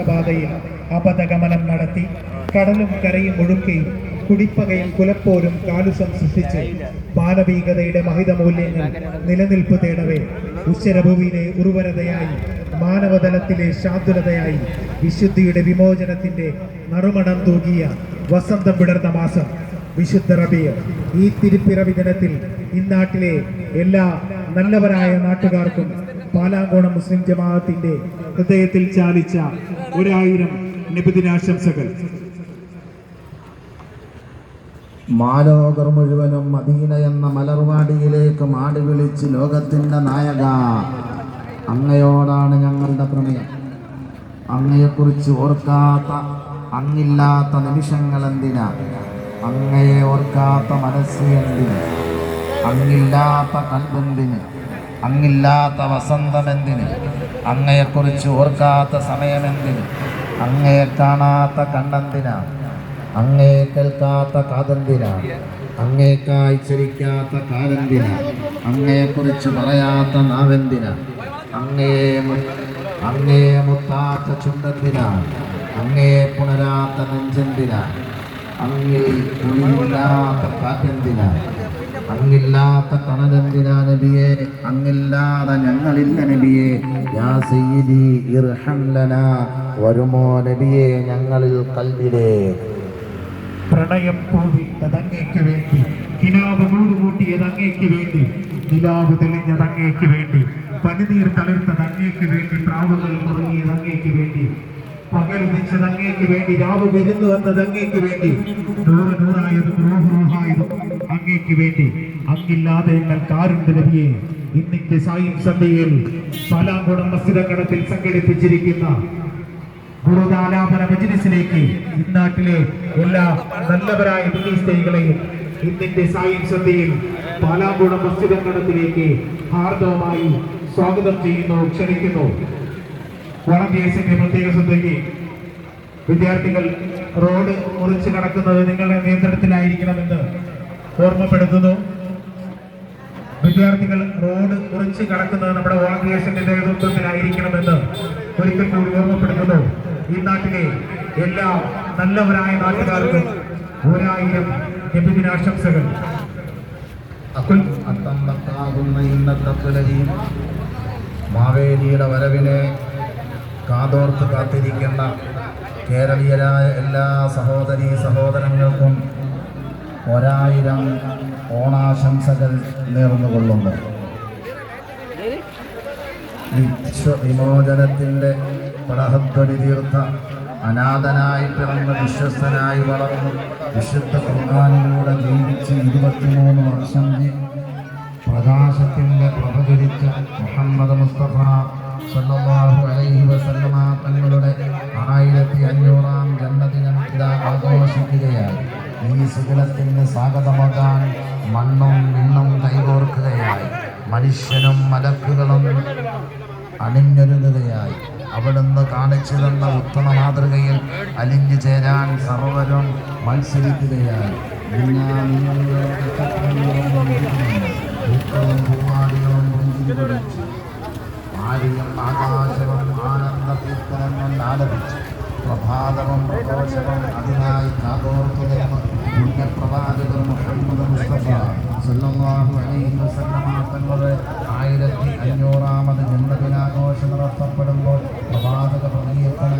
പാതയിൽ അപഥഗമനം നടത്തി കടലും കരയും ഒഴുക്കയും കുടിപ്പകയും കുലപ്പോരും കാലുസം സൃഷ്ടിച്ച് മാനവികതയുടെ മഹിത മൂല്യങ്ങൾ നിലനിൽപ്പ് തേടവേ. ഉച്ചരഭുവിലെ ഉർവരതയായി മാനവതലത്തിലെ ശാന്തുലതയായി വിശുദ്ധിയുടെ വിമോചനത്തിന്റെ നറുമണം തൂകിയ വസന്തം വിടർന്ന മാസം. വിശുദ്ധ റബിയ ഈ തിരുപ്പിറവി ദിനത്തിൽ ഇന്നാട്ടിലെ എല്ലാ നല്ലവരായ നാട്ടുകാർക്കും പാലാങ്കോണം മുസ്ലിം ജമാഅത്തിന്റെ ഹൃദയത്തിൽ ചാലിച്ച ഒരായിരം നിബിദിനാശംസകൾ മാലോകർ മുഴുവനും മദീന എന്ന മലർവാടിയിലേക്ക് മാടി വിളിച്ച് ലോകത്തിന്റെ നായക. അങ്ങയോടാണ് ഞങ്ങളുടെ പ്രമേയം. അങ്ങയെക്കുറിച്ച് ഓർക്കാത്ത അങ്ങില്ലാത്ത നിമിഷങ്ങൾ എന്തിനാ? അങ്ങയെ ഓർക്കാത്ത മനസ്സ് എന്തിന്? അങ്ങില്ലാത്ത കൽബെന്തിന് അങ്ങില്ലാത്ത വസന്തം എന്തിന്? അങ്ങയെക്കുറിച്ച് ഓർക്കാത്ത സമയമെന്തിന്? അങ്ങയെ കാണാത്ത കണ്ണന്തിനാണ് അങ്ങയെ കേൾക്കാത്ത കാതന്തിനാണ് അങ്ങയെ ചരിക്കാത്ത കാലന്തിനാണ് അങ്ങയെക്കുറിച്ച് പറയാത്ത നാവെന്തിനാണ് അങ്ങേ അങ്ങയെ അങ്ങേ മുത്താത്ത ചുണ്ടെന്തിന? അങ്ങേ പുണരാത്ത നെഞ്ചെന്തിനാണ് അങ്ങേ കുളിയില്ലാത്ത കാറ്റെന്തിന? അങ്ങില്ലാത്ത കണലെന്തിന നബിയെ? അങ്ങില്ലാതെ ഞങ്ങളില്ല നബിയെ. യാ സയ്യിദി ഇർഹം ലനാ. വരുമോ നബിയെ ഞങ്ങളിൽ കൽവിലേ? പ്രണയം പൂവിട്ടത് അങ്ങേക്ക് വേണ്ടി കിനാവ് മൂടുകൂട്ടിയത് അങ്ങേക്ക് വേണ്ടി നിലാവ് തെളിഞ്ഞത് അങ്ങേക്ക് വേണ്ടി പനിനീർ തളിർത്തത് അങ്ങേക്ക് വേണ്ടി പ്രാവുകൾ മുറങ്ങിയത് അങ്ങേക്ക് വേണ്ടി പകൽ വെച്ചത് അങ്ങേക്ക് വേണ്ടി രാവ് വരുന്നു വന്നത് അങ്ങേക്ക് വേണ്ടി നൂറ് നൂറായതും റൂഹ് റൂഹായതും അങ്ങേക്ക് വേണ്ടി അങ്ങില്ലാതെ ഞങ്ങൾക്ക് ആരുണ്ട് നബിയെ ഇന്നിന്റെ സായും സന്ധ്യയിൽ പാലാങ്കോണം മസ്ജിദങ്കടത്തിൽ സംഘടിപ്പിച്ചിരിക്കുന്ന ഗുരുദാലാപന മജ്ലിസിലേക്ക് ഇന്നാട്ടിലെ എല്ലാ നല്ലവരായ സ്ത്രീകളെയും ഇന്നിന്റെ സായും സന്ധ്യയിൽ പാലാങ്കുളം മസ്ജിദങ്കടത്തിലേക്ക് ഹാർദവമായി സ്വാഗതം ചെയ്യുന്നു ക്ഷണിക്കുന്നു. വളണ്ടിയേഴ്സിന്റെ പ്രത്യേക ശ്രദ്ധയ്ക്ക് വിദ്യാർത്ഥികൾ റോഡ് മുറിച്ച് കടക്കുന്നത് നിങ്ങളുടെ നിയന്ത്രണത്തിലായിരിക്കണമെന്ന് ഓർമ്മപ്പെടുത്തുന്നു. വിദ്യാർത്ഥികൾ റോഡ് കുറിച്ച് കടക്കുന്നത് നമ്മുടെ വോളണ്ടിയേഴ്സിന്റെ നേതൃത്വത്തിലായിരിക്കണമെന്ന് ഒരിക്കൽ കൂടി ഓർമ്മപ്പെടുത്തുന്നു. ഈ നാട്ടിലെ എല്ലാ നല്ലവരായ നാട്ടുകാർക്കും ഒരായിരം പുലരിയും മാവേലിയുടെ വരവിനെ കാതോർത്ത് കാത്തിരിക്കുന്ന കേരളീയരായ എല്ലാ സഹോദരീ സഹോദരങ്ങൾക്കും ഒരായിരം ഓണാശംസകൾ നേർന്നുകൊള്ളുന്നു. വിശ്വവിമോചനത്തിന്റെ പടഹത്തൊലി തീർത്ത അനാഥനായി പിറന്ന് വിശ്വസ്തനായി വളർന്നു വിശുദ്ധ കുർബാനിലൂടെ ജീവിച്ച് ഇരുപത്തിമൂന്ന് വർഷം പ്രകാശത്തിന്റെ പ്രഭചരിച്ച മുഹമ്മദ് മുസ്തഫ സല്ലാഹു അലൈഹി വസല്ലമ തങ്ങളുടെ ആയിരത്തി അഞ്ഞൂറാം ജന്മദിനം ഇതാ ആഘോഷിക്കുകയായി ഈ സുഗലത്തിന് സ്വാഗതമാകാൻ മണ്ണും മിണ്ണും കൈകോർക്കുകയായി. മനുഷ്യനും മലക്കുകളും അണിഞ്ഞൊരുങ്ങുകയായി. അവിടുന്ന് കാണിച്ചു തന്ന ഉത്തമ മാതൃകയിൽ അലിഞ്ഞു ചേരാൻ സർവരും മത്സരിക്കുകയായി. പൂക്കളും ആകാശവും ആനന്ദ കീർത്തനങ്ങൾ ആലപിച്ചു. പ്രഭാതവും പ്രദോഷവും അതിനായി നിന്ന പുണ്യപ്രവാചകർ മുഹമ്മദ് മുസ്തഫ സല്ലല്ലാഹു അലൈഹി വസല്ലമ തങ്ങളുടെ ആയിരത്തി അഞ്ഞൂറാമത് ജന്മദിനാഘോഷം നടത്തപ്പെടുമ്പോൾ പ്രവാചക പ്രതീയത്തിൽ